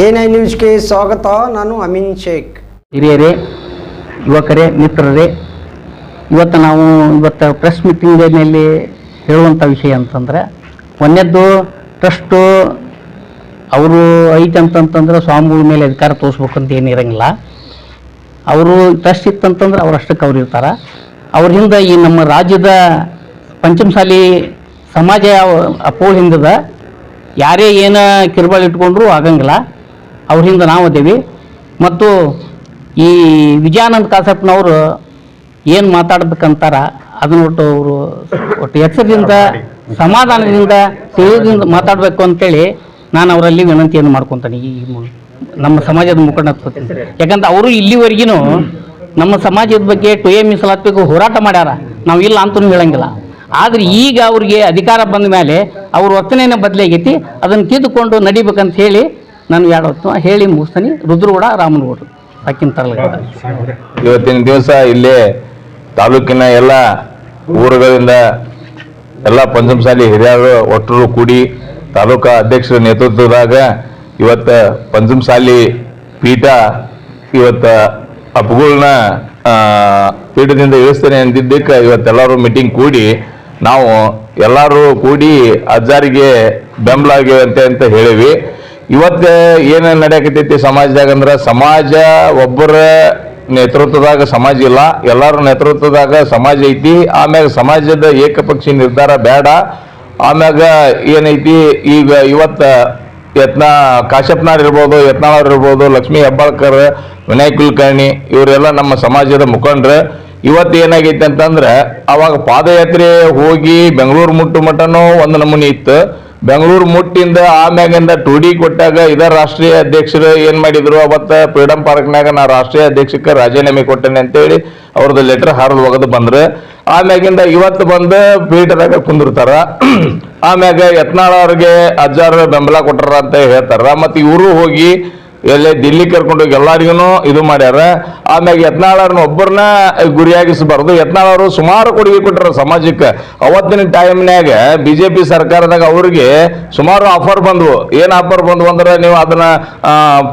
I ನ್ಯೂಸ್ಗೆ ಸ್ವಾಗತ, ನಾನು ಅಮೀನ್ ಶೇಖ್. ಹಿರಿಯರೇ, ಯುವಕರೇ, ಮಿತ್ರರೇ, ಇವತ್ತು ನಾವು ಇವತ್ತು ಪ್ರೆಸ್ ಮೀಟಿಂಗ್ನಲ್ಲಿ ಹೇಳುವಂಥ ವಿಷಯ ಅಂತಂದ್ರೆ, ಒಂದನೇದ್ದು ಟ್ರಸ್ಟು ಅವರು ಐತೆ ಅಂತಂತಂದ್ರೆ ಸ್ವಾಮಿಗಳ ಮೇಲೆ ಅಧಿಕಾರ ತೋರಿಸ್ಬೇಕು ಅಂತ ಏನು ಏನಿರಂಗಿಲ್ಲ ಅವರು ಟ್ರಸ್ಟ್ ಇತ್ತಂತಂದ್ರೆ ಅವರಷ್ಟಕ್ಕೆ ಅವ್ರು ಇರ್ತಾರೆ. ಅವ್ರ ಈ ನಮ್ಮ ರಾಜ್ಯದ ಪಂಚಮಸಾಲಿ ಸಮಾಜ ಅಪೋಲ್ ಹಿಂದದ, ಯಾರೇ ಏನು ಕಿರುಬಾಳು ಇಟ್ಕೊಂಡ್ರು ಆಗಂಗಿಲ್ಲ. ಅವ್ರ ಹಿಂದೆ ನಾವು ಅದೇವಿ ಮತ್ತು ಈ ವಿಜಯಾನಂದ ಕಾಸಪ್ಪನವರು ಏನು ಮಾತಾಡ್ಬೇಕಂತಾರ, ಅದನ್ನ ಒಟ್ಟು ಅವರು ಒಟ್ಟು ಎಚ್ಚರದಿಂದ, ಸಮಾಧಾನದಿಂದ, ತಿಳಿದಿಂದ ಮಾತಾಡಬೇಕು ಅಂತೇಳಿ ನಾನು ಅವರಲ್ಲಿ ವಿನಂತಿಯನ್ನು ಮಾಡ್ಕೊತೇನೆ ಈ ನಮ್ಮ ಸಮಾಜದ ಮುಖಂಡ ಯಾಕಂದ್ರೆ ಅವರು ಇಲ್ಲಿವರೆಗೂ ನಮ್ಮ ಸಮಾಜದ ಬಗ್ಗೆ ಟೊಯೆ ಮೀಸಲಾತಿಗೆ ಹೋರಾಟ ಮಾಡ್ಯಾರ. ನಾವು ಇಲ್ಲ ಅಂತಲೂ ಹೇಳಂಗಿಲ್ಲ. ಆದ್ರೆ ಈಗ ಅವ್ರಿಗೆ ಅಧಿಕಾರ ಬಂದ ಮೇಲೆ ಅವ್ರ ವರ್ತನೆನೇ ಬದಲಾಗೈತಿ, ಅದನ್ನು ತಿದ್ದುಕೊಂಡು ನಡಿಬೇಕಂತ ಹೇಳಿ ನಾನು ಎರಡು ಹೊತ್ತು ಹೇಳಿ ಮುಗಿಸ್ತಾನೆ. ರುದ್ರಗೌಡ ರಾಮನಗೌಡರು ಅಕ್ಕಿನ ತರಲ. ಇವತ್ತಿನ ದಿವಸ ಇಲ್ಲಿ ತಾಲೂಕಿನ ಎಲ್ಲ ಊರುಗಳಿಂದ ಎಲ್ಲ ಪಂಚಮಸಾಲಿ ಹಿರಿಯರು ಒಟ್ಟರು ಕೂಡಿ ತಾಲೂಕಾ ಅಧ್ಯಕ್ಷರ ನೇತೃತ್ವದಾಗ ಇವತ್ತು ಪಂಚಮಸಾಲಿ ಪೀಠ ಇವತ್ತು ಅಪ್ಗಳನ್ನ ಪೀಠದಿಂದ ಇಳಿಸ್ತೇನೆ ಅಂದಿದ್ದಕ್ಕೆ ಇವತ್ತೆಲ್ಲರೂ ಮೀಟಿಂಗ್ ಕೂಡಿ ನಾವು ಎಲ್ಲರೂ ಕೂಡಿ ಅಜ್ಜಾರಿಗೆ ಬೆಂಬಲ ಆಗಿವಂತೆ ಅಂತ ಹೇಳಿವಿ. ಇವತ್ತ ಏನ ನಡೆಯಕತ್ತೈತಿ ಸಮಾಜದಾಗ ಅಂದ್ರ ಸಮಾಜ ಒಬ್ಬರ ನೇತೃತ್ವದಾಗ ಸಮಾಜ ಇಲ್ಲ, ಎಲ್ಲರೂ ನೇತೃತ್ವದಾಗ ಸಮಾಜ ಐತಿ, ಆಮ್ಯಾಗ ಸಮಾಜದ ಏಕಪಕ್ಷಿ ನಿರ್ಧಾರ ಬೇಡ ಆಮ್ಯಾಗ ಏನೈತಿ, ಈಗ ಇವತ್ತ ಯತ್ನ ಕಾಶ್ಯಪ್ನಾರ್ ಇರ್ಬೋದು, ಯತ್ನಾಳ್ ಇರ್ಬೋದು, ಲಕ್ಷ್ಮೀ ಹೆಬ್ಬಾಳ್ಕರ್, ವಿನಯ್ ಕುಲಕರ್ಣಿ, ಇವರೆಲ್ಲ ನಮ್ಮ ಸಮಾಜದ ಮುಖಂಡ್ರು, ಇವತ್ತು ಏನಾಗೈತೆ ಅಂತಂದ್ರೆ ಅವಾಗ ಪಾದಯಾತ್ರೆ ಹೋಗಿ ಬೆಂಗಳೂರು ಮುಟ್ಟು ಮಟನೂ ಒಂದು ನಮೂನಿ ಇತ್ತು. ಬೆಂಗಳೂರು ಮುಟ್ಟಿಂದ ಆಮ್ಯಾಗಿಂದ ಟೂಡಿ ಕೊಟ್ಟಾಗ ಇದ ರಾಷ್ಟ್ರೀಯ ಅಧ್ಯಕ್ಷರು ಏನ್ ಮಾಡಿದ್ರು? ಅವತ್ತ ಫ್ರೀಡಂ ಪಾರ್ಕ್ನಾಗ ನಾ ರಾಷ್ಟ್ರೀಯ ಅಧ್ಯಕ್ಷಕ್ಕೆ ರಾಜೀನಾಮೆ ಕೊಟ್ಟೇನೆ ಅಂತೇಳಿ ಅವ್ರದ್ದು ಲೆಟರ್ ಹರಿದು ಒಗದು ಬಂದ್ರು. ಆಮ್ಯಾಗಿಂದ ಇವತ್ತು ಬಂದು ಪೀಠದಾಗ ಕುಂದಿರ್ತಾರ. ಆಮ್ಯಾಗ ಯತ್ನಾಳ ಅವ್ರಿಗೆ ಅಜ್ಜಾರ ಬೆಂಬಲ ಕೊಟ್ಟಾರ ಅಂತ ಹೇಳ್ತಾರ. ಮತ್ತೆ ಇವರು ಹೋಗಿ ಎಲ್ಲೇ ದಿಲ್ಲಿ ಕರ್ಕೊಂಡೋಗಿ ಎಲ್ಲಾರಿಗೂ ಇದು ಮಾಡ್ಯಾರ. ಆಮ್ಯಾಗ ಯತ್ನಾಳರನ್ನ ಒಬ್ಬರನ್ನ ಗುರಿಯಾಗಿಸಬಾರ್ದು. ಯತ್ನಾಳವರು ಸುಮಾರು ಕೊಡುಗೆ ಕೊಟ್ಟರು ಸಮಾಜಕ್ಕೆ. ಅವತ್ತಿನ ಟೈಮ್ನ್ಯಾಗ ಬಿಜೆಪಿ ಸರ್ಕಾರದಾಗ ಅವ್ರಿಗೆ ಸುಮಾರು ಆಫರ್ ಬಂದವು. ಏನು ಆಫರ್ ಬಂದವು ಅಂದ್ರೆ ನೀವು ಅದನ್ನ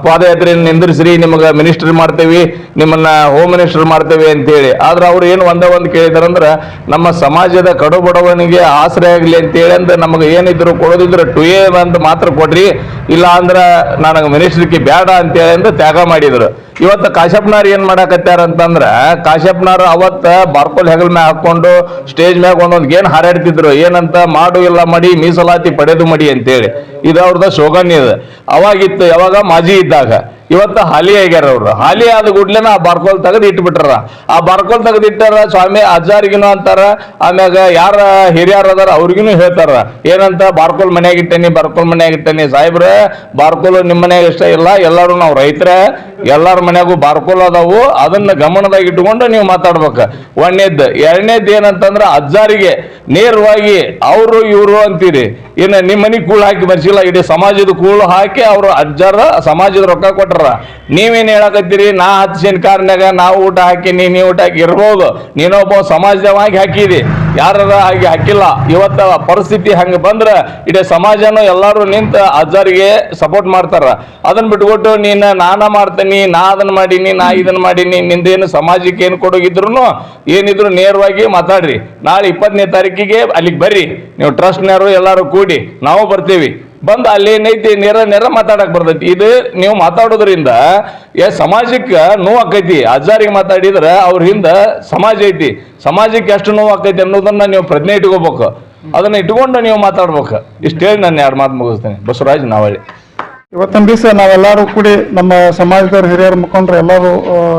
ಪಾದಯಾತ್ರೆ ನಿಂದಿರಿಸ್ರಿ, ನಿಮಗೆ ಮಿನಿಸ್ಟರ್ ಮಾಡ್ತೇವಿ, ನಿಮ್ಮನ್ನ ಹೋಮ್ ಮಿನಿಸ್ಟರ್ ಮಾಡ್ತೇವೆ ಅಂತೇಳಿ. ಆದ್ರೆ ಅವ್ರು ಏನು ಒಂದೇ ಒಂದು ಕೇಳಿದಾರಂದ್ರ ನಮ್ಮ ಸಮಾಜದ ಕಡು ಬಡವನಿಗೆ ಆಸರೆ ಆಗಲಿ ಅಂತೇಳಿ ಅಂದ್ರೆ ನಮಗೆ ಏನಿದ್ರು ಕೊಡೋದಿದ್ರೆ ಟು ಎ ಅಂತ ಮಾತ್ರ ಕೊಡ್ರಿ. ಇಲ್ಲ ಅಂದ್ರೆ ನನಗೆ ಮಿನಿಸ್ಟ್ರಿಗೆ ಬೇಡ ಅಂತೇಳಿ ತ್ಯಾಗ ಮಾಡಿದ್ರು. ಇವತ್ತು ಕಾಶ್ಯಪ್ನಾರ್ ಏನ್ ಮಾಡಾಕತ್ಯಾರ ಅಂತಂದ್ರ ಕಾಶ್ಯಪ್ನಾರ್ ಅವತ್ತ ಬಾರ್ಕೋಲ್ ಹೆಗಲ್ ಮ್ಯಾಗ ಹಾಕೊಂಡು ಸ್ಟೇಜ್ ಮ್ಯಾಗ ಒಂದೊಂದ್ ಏನ್ ಹಾರಾಡ್ತಿದ್ರು. ಏನಂತ, ಮಾಡು ಇಲ್ಲ ಮಡಿ, ಮೀಸಲಾತಿ ಪಡೆದು ಮಡಿ ಅಂತೇಳಿ. ಇದು ಅವ್ರದ ಶೋಗನ್ಯ ಇದು. ಅವಾಗಿತ್ತು, ಯಾವಾಗ? ಮಾಜಿ ಇದ್ದಾಗ. ಇವತ್ತು ಹಾಲಿ ಆಗ್ಯಾರ ಅವ್ರು. ಹಾಲಿ ಆದ ಗುಡ್ಲೆನ ಆ ಬಾರ್ಕೋಲ್ ತೆಗೆದು ಇಟ್ಬಿಟ್ರ ಆ ಬಾರ್ಕೋಲ್ ತೆಗೆದು ಇಟ್ಟಾರ, ಸ್ವಾಮಿ ಅಜ್ಜಾರಿಗಿನೂ ಅಂತಾರ. ಆಮ್ಯಾಗ ಯಾರ ಹಿರಿಯರ್ ಅದಾರ ಅವ್ರಿಗಿನೂ ಹೇಳ್ತಾರ. ಏನಂತ, ಬಾರ್ಕೋಲ್ ಮನ್ಯಾಗ ಇಟ್ಟೇನಿ, ಬಾರ್ಕೋಲ್ ಮನ್ಯಾಗ ಇಟ್ಟೇನಿ. ಸಾಹೇಬ್ರ, ಬಾರ್ಕೋಲ್ ನಿಮ್ಮ ಮನ್ಯಾಗ ಇಷ್ಟ ಇಲ್ಲ, ಎಲ್ಲರೂ ನಾವು ರೈತರ, ಎಲ್ಲಾರ ಮನ್ಯಾಗೂ ಬಾರ್ಕೋಲ್ ಅದಾವು, ಅದನ್ನ ಗಮನದಾಗ ಇಟ್ಕೊಂಡು ನೀವು ಮಾತಾಡ್ಬೇಕು. ಒಂದನೇದ್ದು ಎರಡನೇದ್ದು ಏನಂತಂದ್ರ ಅಜ್ಜಾರಿಗೆ ನೇರವಾಗಿ ಅವರು ಇವರು ಅಂತೀರಿ. ಇನ್ನು ನಿಮ್ಮ ಮನೆಗೆ ಕೂಳು ಹಾಕಿ ಬರ್ಸಿಲ್ಲ, ಇಡೀ ಸಮಾಜದ ಕೂಳು ಹಾಕಿ ಅವರು ಅಜ್ಜಾರ, ಸಮಾಜದ ರೊಕ್ಕ ಕೊಟ್ಟರ ನೀವೇನು ಹೇಳಕತ್ತೀರಿ? ನಾ ಹತ್ತು ಕಾರ್ನಾಗ ನಾವು ಊಟ ಹಾಕಿ ನೀವು ಊಟ ಹಾಕಿ ಇರ್ಬೋದು. ನೀನೊಬ್ಬ ಸಮಾಜದವಾಗಿ ಹಾಕಿದಿ. ಯಾರ ಹಾಗೆ ಹಾಕಿಲ್ಲ. ಇವತ್ತ ಪರಿಸ್ಥಿತಿ ಹಂಗೆ ಬಂದ್ರೆ ಇಡೀ ಸಮಾಜನು ಎಲ್ಲರೂ ನಿಂತ ಅಜ್ಜಾರಿಗೆ ಸಪೋರ್ಟ್ ಮಾಡ್ತಾರ. ಅದನ್ನ ಬಿಟ್ಕೊಟ್ಟು ನೀನ್ ನಾನ ಮಾಡ್ತೀನಿ, ನಾ ಅದನ್ನ ಮಾಡೀನಿ, ನಾ ಇದನ್ನ ಮಾಡೀನಿ, ನಿಂದೇನು ಸಮಾಜಕ್ಕೆ ಏನು ಕೊಡೋಗಿದ್ರು ಏನಿದ್ರು ನೇರವಾಗಿ ಮಾತಾಡ್ರಿ. ನಾಳೆ ಇಪ್ಪತ್ತನೇ ತಾರೀಕಿಗೆ ಅಲ್ಲಿಗೆ ಬರ್ರಿ. ನೀವು ಟ್ರಸ್ಟ್ನವರು ಎಲ್ಲರೂ ಕೂಡಿ. ನಾವು ಬರ್ತೀವಿ. ಬಂದು ಅಲ್ಲಿ ನೈತಿ ನೇರ ನೇರ ಮಾತಾಡಕ್ ಬರ್ತೈತಿ. ಇದು ನೀವು ಮಾತಾಡೋದ್ರಿಂದ, ಏ ಸಮಾಜಕ್ಕೆ ನೋವು ಆಕೈತಿ. ಅಜ್ಜಾರಿಗೆ ಮಾತಾಡಿದ್ರೆ ಅವ್ರ ಹಿಂದ ಸಮಾಜ ಐತಿ. ಸಮಾಜಕ್ಕೆ ಎಷ್ಟು ನೋವು ಆಕೈತಿ ಅನ್ನೋದನ್ನ ನೀವು ಪ್ರಜ್ಞೆ ಇಟ್ಕೋಬೇಕು. ಅದನ್ನ ಇಟ್ಕೊಂಡು ನೀವು ಮಾತಾಡ್ಬೇಕು. ಇಷ್ಟು ಹೇಳಿ ನಾನು ಎರಡು ಮಾತು ಮುಗಿಸ್ತೇನೆ. ಬಸವರಾಜ್ ನಾವಳ್ಳಿ. ಇವತ್ತಿನ ದಿವಸ ನಾವೆಲ್ಲರೂ ಕೂಡಿ ನಮ್ಮ ಸಮಾಜದವ್ರ, ಹಿರಿಯರ ಮುಖಂಡ್ರೆ ಎಲ್ಲರೂ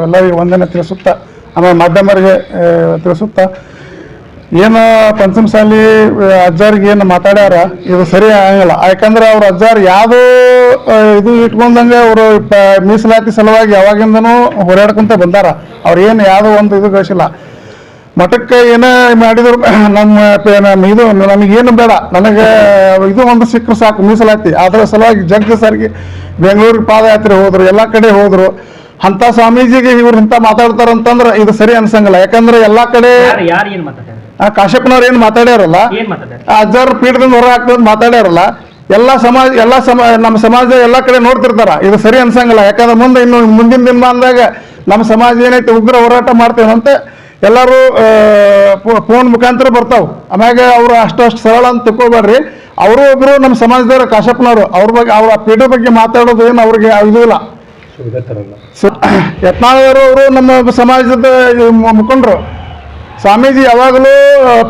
ಎಲ್ಲರಿಗೆ ವಂದನೆ ತಿಳಿಸುತ್ತಾ, ಆಮೇಲೆ ಮಾಧ್ಯಮರಿಗೆ ತಿಳಿಸುತ್ತಾ ಏನು ಪಂಚಮಸಾಲಿ ಅಜ್ಜಾರಿಗೆ ಏನು ಮಾತಾಡ್ಯಾರ? ಇದು ಸರಿ ಆಗಂಗಿಲ್ಲ. ಯಾಕಂದ್ರೆ ಅವ್ರ ಅಜ್ಜಾರ್ ಯಾವುದು ಇದು ಇಟ್ಕೊಂಡಂಗೆ ಅವರು ಮೀಸಲಾತಿ ಸಲುವಾಗಿ ಯಾವಾಗಿಂದನು ಹೋರಾಡ್ಕೊಂತ ಬಂದಾರ. ಅವ್ರು ಏನು ಯಾವುದೋ ಒಂದು ಇದು ಗಳಿಸಿಲ್ಲ. ಮಠಕ್ಕೆ ಏನೇ ಮಾಡಿದ್ರು, ನಮ್ಮ ಇದು ನಮಗೇನು ಬೇಡ. ನನಗೆ ಇದು ಒಂದು ಸಿಕ್ಕರು ಸಾಕು ಮೀಸಲಾತಿ. ಅದರ ಸಲುವಾಗಿ ಜಗ್ಗ ಸರ್ಗೆ ಬೆಂಗಳೂರಿಗೆ ಪಾದಯಾತ್ರೆ ಹೋದರು, ಎಲ್ಲ ಕಡೆ ಹೋದ್ರು. ಅಂತ ಸ್ವಾಮೀಜಿಗೆ ಇವ್ರು ಇಂಥ ಮಾತಾಡ್ತಾರಂತಂದ್ರ ಇದು ಸರಿ ಅನ್ಸಂಗಿಲ್ಲ. ಯಾಕಂದ್ರೆ ಎಲ್ಲಾ ಕಡೆ ಯಾರು ಏನು ಮಾತಾಡ್ತಾರೆ ಆ ಕಾಶ್ಯಪ್ಪನವ್ರು ಏನು ಮಾತಾಡ್ಯಾರಲ್ಲ? ಅಜ್ಜರ್ ಮಾತಾಡ್ತಾರೆ ಆ ಅಜ್ಜಾರ್ ಪೀಠದಿಂದ ಹೊರ ಹಾಕ್ತಂತ ಮಾತಾಡ್ಯಾರಲ್ಲ ಎಲ್ಲ ಸಮಾಜ ಎಲ್ಲ ಸಮ ನಮ್ಮ ಸಮಾಜ ಎಲ್ಲ ಕಡೆ ನೋಡ್ತಿರ್ತಾರ. ಇದು ಸರಿ ಅನ್ಸಂಗಿಲ್ಲ. ಯಾಕಂದ್ರೆ ಮುಂದೆ ಇನ್ನು ಮುಂದಿನ ದಿನಮಾನದಾಗ ನಮ್ಮ ಸಮಾಜ ಏನೈತೆ ಉಗ್ರ ಹೋರಾಟ ಮಾಡ್ತೇವೆ ಅಂತ ಎಲ್ಲರೂ ಫೋನ್ ಮುಖಾಂತರ ಬರ್ತಾವೆ. ಆಮ್ಯಾಗ ಅವ್ರು ಅಷ್ಟು ಸರಳ ಅಂತ ತಿಳ್ಕೊಬೇಡ್ರಿ ಅವರು ಒಬ್ರು ನಮ್ಮ ಸಮಾಜದವ್ರು ಕಾಶಪ್ಪನವರು ಅವ್ರ ಬಗ್ಗೆ ಅವ್ರ ಪೀಠ ಬಗ್ಗೆ ಮಾತಾಡೋದು ಏನು ಅವ್ರಿಗೆ ಇದು ಇಲ್ಲ. ಯತ್ನಾಳವರು ಅವರು ನಮ್ಮ ಸಮಾಜದ ಮುಖಂಡರು. ಸ್ವಾಮೀಜಿ ಯಾವಾಗಲೂ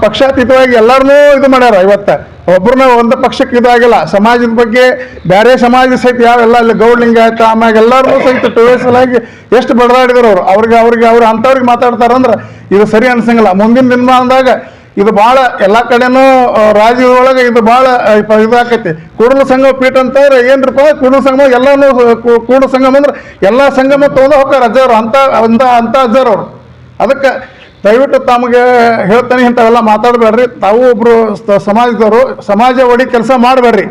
ಪಕ್ಷಾತೀತವಾಗಿ ಎಲ್ಲರನ್ನೂ ಇದು ಮಾಡ್ಯಾರ ಇವತ್ತ. ಒಬ್ಬರನ್ನ ಒಂದು ಪಕ್ಷಕ್ಕೆ ಇದಾಗಿಲ್ಲ. ಸಮಾಜದ ಬಗ್ಗೆ ಬೇರೆ ಸಮಾಜ ಸಹಿತ ಯಾವೆಲ್ಲ ಅಲ್ಲಿ ಗೌಡ್ಲಿಂಗಾಯತ ಆಮ್ಯಾಗ ಎಲ್ಲರನ್ನೂ ಸಹಿತ ಟೋಸಲಾಗಿ ಎಷ್ಟು ಬಡದಾಡಿದ್ರು ಅವರು. ಅವ್ರಿಗೆ ಅವ್ರಿಗೆ, ಅವ್ರು ಅಂಥವ್ರಿಗೆ ಮಾತಾಡ್ತಾರಂದ್ರೆ ಇದು ಸರಿ ಅನ್ಸಂಗಿಲ್ಲ. ಮುಂದಿನ ದಿನಮಾನದಾಗ ಇದು ಭಾಳ ಎಲ್ಲ ಕಡೆನೂ ರಾಜ್ಯದೊಳಗೆ ಇದು ಭಾಳ ಇದಾಕೈತಿ. ಕೂಡಲ ಸಂಗಮ ಪೀಠ ಅಂತಂದ್ರೆ ಏನ್ರಪ್ಪ, ಕೂಡಲ ಸಂಗಮ ಎಲ್ಲಾನು ಕೂಡಲ ಸಂಗಮ ಅಂದ್ರೆ ಎಲ್ಲ ಸಂಗಮ ತೊಗೊಂಡು ಹೋಗ್ತಾರೆ ಅಜ್ಜವ್ರು ಅಂತ ಅಂತ ಅಂತ ಅಜ್ಜರ್ ಅವ್ರು. ಅದಕ್ಕೆ ದಯವಿಟ್ಟು ತಮಗೆ ಹೇಳ್ತಾನೆ ಇಂಥವೆಲ್ಲ ಮಾತಾಡಬೇಡ್ರಿ. ತಾವು ಒಬ್ರು ಸಮಾಜದವರು, ಸಮಾಜ ಒಡಿ ಕೆಲಸ ಮಾಡಬೇಡ್ರಿ.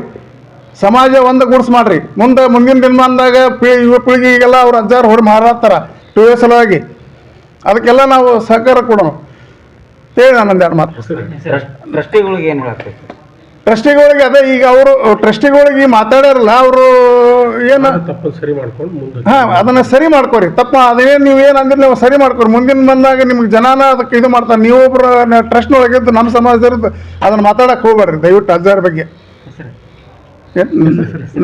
ಸಮಾಜ ಒಂದು ಗೂಡ್ಸ್ ಮಾಡ್ರಿ. ಮುಂದೆ ಮುಂದಿನ ದಿನಮಾನದಾಗ ಪೀ, ಯುವ ಪೀಳಿಗೆಗೆಲ್ಲ ಅವ್ರು ಅಜ್ಜಾರು ಹೊಡೆ ಮಾರಾಡ್ತಾರ ಟು ಸಲುವಾಗಿ. ಅದಕ್ಕೆಲ್ಲ ನಾವು ಸಹಕಾರ ಕೊಡೋಣ. ಹೇಳಿ ನಾನು ಒಂದೆರಡು ಮಾತು. ಟ್ರಸ್ಟಿಗಳಿಗೆ ಏನು ಹೇಳ್ತೀವಿ ಟ್ರಸ್ಟಿಗಳಿಗೆ ಅದೇ ಈಗ ಅವರು ಟ್ರಸ್ಟಿಗಳಿಗೆ ಮಾತಾಡ್ಯಾರಲ್ಲ ಅವರು ಏನು ತಪ್ಪು ಸರಿ ಮಾಡ್ಕೊಂಡು ಮುಂದೆ ಹಾ ಅದನ್ನ ಸರಿ ಮಾಡ್ಕೊರಿ. ತಪ್ಪ ಅದೇನು ನೀವು ಏನು ಅಂದ್ರೆ ನೀವು ಸರಿ ಮಾಡ್ಕೊರಿ. ಮುಂದಿನ ಬಂದಾಗ ನಿಮ್ಗೆ ಜನಾನ ಅದಕ್ಕೆ ಇದು ಮಾಡ್ತಾರೆ. ನೀವು ಒಬ್ರು ಟ್ರಸ್ಟ್ನೊಳಗಿದ್ದು ನಮ್ಮ ಸಮಾಜದವ್ರದ್ದು ಅದನ್ನ ಮಾತಾಡಕ್ಕೆ ಹೋಗ್ಬಾರ್ರಿ ದಯವಿಟ್ಟು ಅಜ್ಜಾರ ಬಗ್ಗೆ?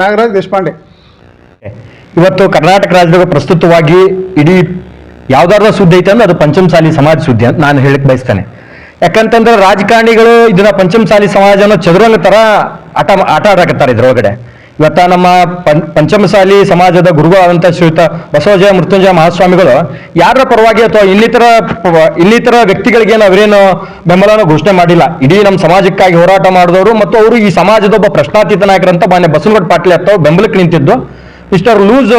ನಾಗರಾಜ್ ದೇಶಪಾಂಡೆ. ಇವತ್ತು ಕರ್ನಾಟಕ ರಾಜ್ಯದಾಗ ಪ್ರಸ್ತುತವಾಗಿ ಇಡೀ ಯಾವ್ದಾರ ಸುದ್ದಿ ಐತೆ ಅಂದ್ರೆ ಅದು ಪಂಚಮಸಾಲಿ ಸಮಾಜ ಸುದ್ದಿ ಅಂತ ನಾನು ಹೇಳಕ್ ಬಯಸ್ತೇನೆ. ಯಾಕಂತಂದ್ರೆ ರಾಜಕಾರಣಿಗಳು ಇದನ್ನ ಪಂಚಮಸಾಲಿ ಸಮಾಜನ ಚದುರಂಗ ತರ ಆಟ ಆಟ ಆಡಕತ್ತಾರೆ ಇದ್ರೊಳಗಡೆ ಇವತ್ತ ನಮ್ಮ ಪಂಚಮಸಾಲಿ ಸಮಾಜದ ಗುರುಗಳಾದಂಥ ಶ್ರೀಯುತ ಬಸವಜಯ ಮೃತ್ಯುಂಜಯ ಮಹಾಸ್ವಾಮಿಗಳು ಯಾರ ಪರವಾಗಿ ಅಥವಾ ಇನ್ನಿತರ ಇನ್ನಿತರ ವ್ಯಕ್ತಿಗಳಿಗೇನು ಅವರೇನು ಬೆಂಬಲನ ಘೋಷಣೆ ಮಾಡಿಲ್ಲ. ಇಡೀ ನಮ್ಮ ಸಮಾಜಕ್ಕಾಗಿ ಹೋರಾಟ ಮಾಡಿದವರು ಮತ್ತು ಅವರು ಈ ಸಮಾಜದ ಒಬ್ಬ ಪ್ರಶ್ನಾತೀತ ನಾಯಕರಂತ ಮಾನ್ಯ ಬಸವನಗೌಡ ಪಾಟೀಲ್ ಅಥವಾ ಬೆಂಬಲಕ್ಕೆ ನಿಂತಿದ್ದು. ಮಿಸ್ಟರ್ ಲೂಸ್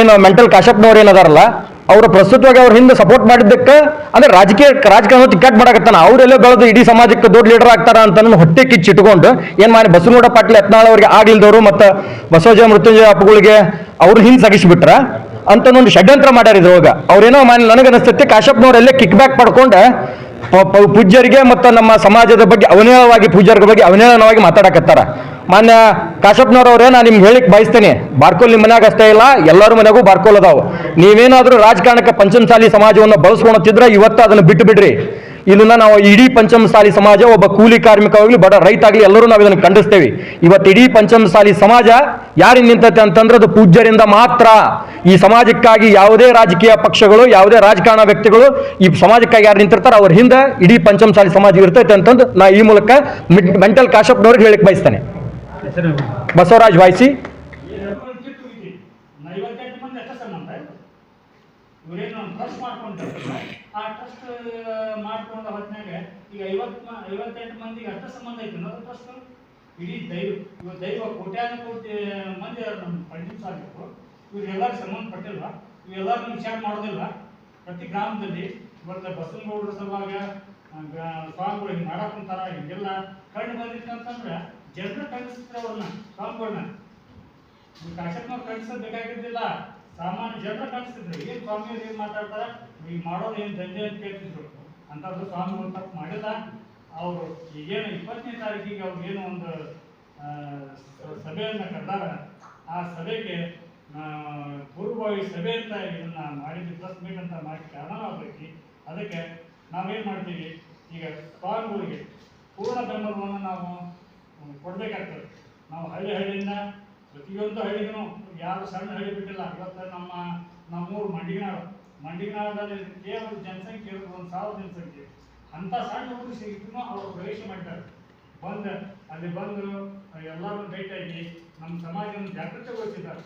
ಏನು ಮೆಂಟಲ್ ಕಾಶಪ್ನವ್ರು ಏನದಾರಲ್ಲ ಅವರು ಪ್ರಸ್ತುತವಾಗಿ ಅವ್ರ ಹಿಂದೆ ಸಪೋರ್ಟ್ ಮಾಡಿದ್ದಕ್ಕೆ ಅಂದ್ರೆ ರಾಜಕೀಯ, ರಾಜಕಾರಣ ಟಿಕೆಟ್ ಮಾಡಕತ್ತಾನ. ಅವರೆಲ್ಲ ಬೆಳೆದು ಇಡೀ ಸಮಾಜಕ್ಕೆ ದೊಡ್ಡ ಲೀಡರ್ ಆಗ್ತಾರ ಅಂತ ಹೊಟ್ಟೆ ಕಿಚ್ಚಿಟ್ಕೊಂಡು ಏನ್ ಮಾಡಿ, ಬಸವನಗೌಡ ಪಾಟೀಲ್ ಯತ್ನಾಳ್ ಅವ್ರಿಗೆ ಆಗ್ಲಿಲ್ದವರು ಮತ್ತು ಬಸವಜಯ ಮೃತ್ಯುಂಜಯ ಅಪ್ಪಗಳಿಗೆ ಅವ್ರು ಹಿಂದೆ ಸಾಗಿಸ್ಬಿಟ್ರ. ಅಂತ ಒಂದು ಷಡ್ಯಂತ್ರ ಮಾಡ್ಯಾರ ಇದ್ರೊಳಗೆ ಅವ್ರೇನೋ ಮಾನ್ ನನಗೆ ಅನಿಸ್ತೈತಿ ಕಾಶಪ್ಪನವರೆಲ್ಲ ಕಿಕ್ ಬ್ಯಾಕ್ ಪಡ್ಕೊಂಡು ಪೂಜ್ಯರಿಗೆ ಮತ್ತು ನಮ್ಮ ಸಮಾಜದ ಬಗ್ಗೆ ಅವನೇಳವಾಗಿ ಪೂಜ್ಯರ ಬಗ್ಗೆ ಅವನೇಳನವಾಗಿ ಮಾತಾಡಕತ್ತಾರ. ಮಾನ್ಯ ಕಾಶಪ್ಪನವ್ರವ್ರೆ ನಾನು ನಿಮ್ಗೆ ಹೇಳಿಕ್ ಬಯಸ್ತೇನೆ. ಬಾರ್ಕೋಲ್ ನಿಮ್ಮ ಮನ್ಯಾಗ ಅಷ್ಟೇ ಇಲ್ಲ, ಎಲ್ಲರ ಮನೆಗೂ ಬಾರ್ಕೋಲ್ ಅದಾವ. ನೀವೇನಾದರೂ ರಾಜಕಾರಣಕ್ಕೆ ಪಂಚಮಸಾಲಿ ಸಮಾಜವನ್ನು ಬಳಸ್ಕೊಳತ್ತಿದ್ರೆ ಇವತ್ತು ಅದನ್ನು ಬಿಟ್ಟು ಬಿಡ್ರಿ ಇದನ್ನ ನಾವು ಇಡೀ ಪಂಚಮಸಾಲಿ ಸಮಾಜ, ಒಬ್ಬ ಕೂಲಿ ಕಾರ್ಮಿಕವಾಗ್ಲಿ, ಬಡ ರೈತ ಆಗಲಿ ಎಲ್ಲರೂ ನಾವು ಇದನ್ನು ಖಂಡಿಸ್ತೇವೆ. ಇವತ್ತು ಇಡೀ ಪಂಚಮಸಾಲಿ ಸಮಾಜ ಯಾರಿಂದ ನಿಂತೈತೆ ಅಂತಂದ್ರೆ ಅದು ಪೂಜ್ಯರಿಂದ ಮಾತ್ರ. ಈ ಸಮಾಜಕ್ಕಾಗಿ ಯಾವುದೇ ರಾಜಕೀಯ ಪಕ್ಷಗಳು, ಯಾವುದೇ ರಾಜಕಾರಣ ವ್ಯಕ್ತಿಗಳು, ಈ ಸಮಾಜಕ್ಕಾಗಿ ಯಾರು ನಿಂತಿರ್ತಾರೆ ಅವ್ರ ಹಿಂದೆ ಇಡೀ ಪಂಚಮಸಾಲಿ ಸಮಾಜ ಇರ್ತೈತೆ ಅಂತಂದು ನಾ ಈ ಮೂಲಕ ಮೆಂಟಲ್ ಕಾಶಪ್ನವ್ರಿಗೆ ಹೇಳಿಕ್ ಬಯಸ್ತೇನೆ. ಬಸವರಾಜ್ ವಾಯ್ಸಿ. ಮಾಡ್ಕೊಂಡ ಹೊತ್ನಾಗ ಈಗ ಐವತ್ ಐವತ್ತೆಂಟು ಮಂದಿಗೆ ಅಷ್ಟ ಸಂಬಂಧ ಐತಿ ಅನ್ನೋದು ಪ್ರಶ್ನೆ. ಇಡೀ ದೈವ ಇವ ದೈವ ಕೋಟ್ಯಾನು ಕೋಟಿ ಮಂದಿ ನಮ್ಮ ಪಂಡಿತ್ ಸಾಧಕರು ಇವ್ರೆಲ್ಲರೂ ಸಂಬಂಧಪಟ್ಟಿಲ್ಲ ಇವೆಲ್ಲರನ್ನು ವಿಚಾರ ಮಾಡೋದಿಲ್ಲ. ಪ್ರತಿ ಗ್ರಾಮದಲ್ಲಿ ಇವತ್ತು ಬಸವನಗೌಡರ ಸಲುವಾಗ ಸ್ವಾಮಿಗಳು ಹಿಂಗೆ ಮಾಡಕ್ ಕುಂತಾರ, ಹಿಂಗೆಲ್ಲ ಕಂಡು ಬಂದಿತ್ತಂತಂದ್ರೆ ಜನರು ಖಂಡಿಸ್ತಾರೆ ಅವ್ರನ್ನ ಸ್ವಾಮಿಗಳನ್ನ ಕಾಶಪ್ಪನವ್ರು ಕಳಿಸೋದು ಬೇಕಾಗಿದ್ದಿಲ್ಲ. ಸಾಮಾನ್ಯ ಜನರು ಕಳಿಸ್ತಿದ್ರು ಏನು ಸ್ವಾಮಿಯವ್ರು ಏನು ಮಾತಾಡ್ತಾರ? ಈಗ ಮಾಡೋದು ಏನು ದಂಧೆ ಅಂತ ಕೇಳ್ತಿದ್ರು. ಅಂಥದ್ದು ಸ್ವಾಮಿಗಳು ತಪ್ಪು ಮಾಡಿಲ್ಲ. ಅವರು ಈಗೇನು ಇಪ್ಪತ್ತನೇ ತಾರೀಕಿಗೆ ಅವ್ರು ಏನು ಒಂದು ಸಭೆಯನ್ನು ಕರೆದಾಗ ಆ ಸಭೆಗೆ ಪೂರ್ವಭಾವಿ ಸಭೆ ಅಂತ ಇದನ್ನ ಮಾಡಿದ್ವಿ ಪ್ಲಸ್ ಮೀಟ್ ಅಂತ ಮಾಡಿ ಕಾರಣ ಆಗಬೇಕು ಅದಕ್ಕೆ ನಾವೇನು ಮಾಡ್ತೀವಿ? ಈಗ ಸ್ವಾಮಿಗಳಿಗೆ ಪೂರ್ಣ ಬೆಂಬಲವನ್ನು ನಾವು ಕೊಡಬೇಕಾಗ್ತದೆ. ನಾವು ಹಳ್ಳಿ ಹಳ್ಳಿಯಿಂದ ಪ್ರತಿಯೊಂದು ಹಳ್ಳಿಗೂ ಯಾರು ಸಣ್ಣ ಹಳ್ಳಿ ಬಿಟ್ಟಿಲ್ಲ. ಇವತ್ತು ನಮ್ಮ, ನಮ್ಮೂರು ಮಂಡಿಗನಾಡು ಮಂಡಿಗನಾಡಲ್ಲಿ ಕೇವಲ ಜನಸಂಖ್ಯೆ ಇರೋದು ಒಂದು ಸಾವಿರ ಜನಸಂಖ್ಯೆ. ಅಂತ ಸಣ್ಣ ಹುಡುಗ ಸಿಗಿದ್ರು ಅವರು ಪ್ರವೇಶ ಮಾಡ್ತಾರೆ. ಬಂದ, ಅಲ್ಲಿ ಬಂದು ಎಲ್ಲರೂ ಭೇಟಿಯಾಗಿ ನಮ್ಮ ಸಮಾಜವನ್ನು ಜಾಗೃತಗೊಳಿಸಿದ್ದಾರೆ.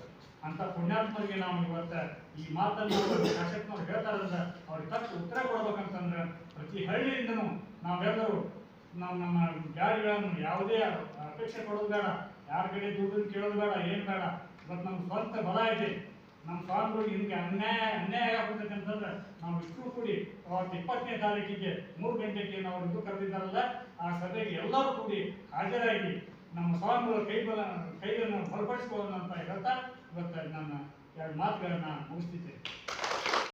ಅಂತ ಪುಣ್ಯಾತ್ಮರಿಗೆ ನಾವು ಇವತ್ತು ಈ ಮಾತನ್ನು ಶಾಸಕನವ್ರು ಹೇಳ್ತಾರಂತ ಅವ್ರಿಗೆ ತಕ್ಕ ಉತ್ತರ ಕೊಡ್ಬೇಕಂತಂದ್ರೆ ಪ್ರತಿ ಹಳ್ಳಿಯಿಂದನೂ ನಾವೆಲ್ಲರೂ ನಾವು ನಮ್ಮ ಗಾಡಿಗಳನ್ನು ಯಾವುದೇ ಅಪೇಕ್ಷೆ ಕೊಡೋದು ಬೇಡ, ಯಾರ ಕಡೆ ದುಡ್ಡು ಕೇಳೋದು ಬೇಡ, ಏನು ಬೇಡ. ಇವತ್ತು ನಮ್ಮ ಸ್ವಂತ ಬಲ ಇದೆ. ನಮ್ಮ ಸ್ವಾಮಿಗಳು ಹಿಂಗೆ ಅನ್ಯಾಯ ಅನ್ಯಾಯ ಆಗ್ಬಿಡ್ತೈತೆ ಅಂತಂದ್ರೆ ನಾವು ಇಷ್ಟು ಕೂಡಿ ಅವತ್ತು ಇಪ್ಪತ್ತನೇ ತಾರೀಕಿಗೆ ಮೂರು ಗಂಟೆಗೆ ನಾವು ಇದು ಕರೆದಿದ್ದಾರಲ್ಲ, ಆ ಸಭೆಗೆ ಎಲ್ಲರೂ ಕೂಡಿ ಹಾಜರಾಗಿ ನಮ್ಮ ಸ್ವಾಮಿಗಳ ಕೈ ಬಲ ಕೈಯನ್ನು ಬಲಪಡಿಸ್ಕೊಳ್ಳೋಣ ಅಂತ ಹೇಳ್ತಾ ಇವತ್ತು ನನ್ನ ಎರಡು ಮಾತುಗಳನ್ನು ಮುಗಿಸ್ತಿದ್ದೆ